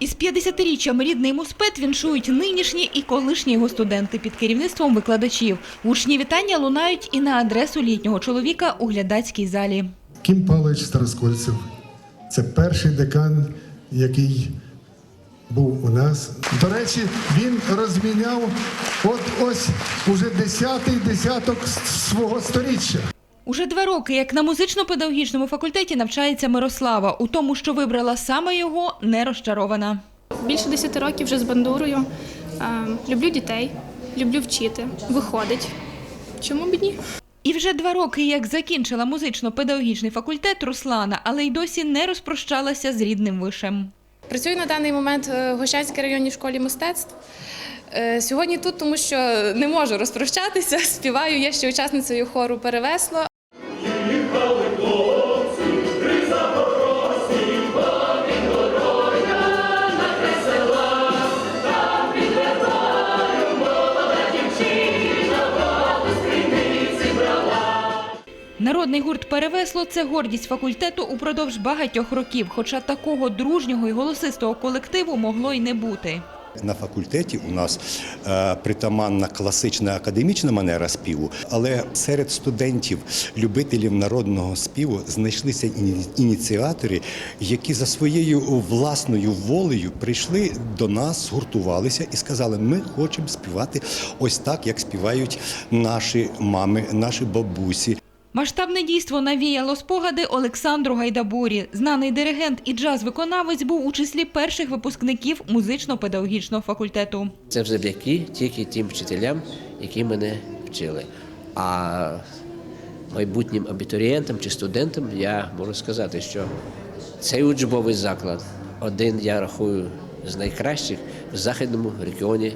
Із 50-річчям рідний муспет віншують нинішні і колишні його студенти під керівництвом викладачів. Гучні вітання лунають і на адресу літнього чоловіка у глядацькій залі. Кім Павлович Староскольцев. Це перший декан, який був у нас. До речі, він розміняв от ось уже десятий десяток свого сторіччя. Уже два роки, як на музично-педагогічному факультеті навчається Мирослава. У тому, що вибрала саме його, не розчарована. Більше 10 років вже з бандурою. Е, Люблю дітей, люблю вчити, виходить. Чому б ні? І вже два роки, як закінчила музично-педагогічний факультет Руслана, але й досі не розпрощалася з рідним вишем. Працюю на даний момент в Гощанській районній школі мистецтв. Е, Сьогодні тут, тому що не можу розпрощатися. Співаю, я ще учасницею хору Перевесло. Народний гурт Перевесло це гордість факультету упродовж багатьох років, хоча такого дружнього і голосистого колективу могло й не бути. На факультеті у нас е, притаманна класична академічна манера співу, але серед студентів, любителів народного співу, знайшлися ініціатори, які за своєю власною волею прийшли до нас, згуртувалися і сказали: ми хочемо співати ось так, як співають наші мами, наші бабусі. Масштабне дійство навіяло спогади Олександру Гайдабурі. Знаний диригент і джаз-виконавець був у числі перших випускників музично-педагогічного факультету. Це завдяки тільки тим вчителям, які мене вчили. А майбутнім абітурієнтам чи студентам я можу сказати, що цей учбовий заклад один я рахую з найкращих в західному регіоні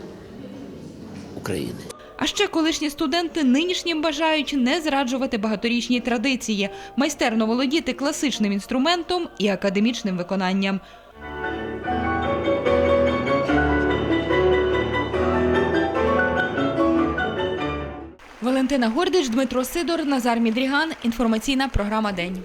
України. А ще колишні студенти нинішнім бажають не зраджувати багаторічні традиції, майстерно володіти класичним інструментом і академічним виконанням. Валентина Гордич, Дмитро Сидор, Назар Мідріган. Інформаційна програма День.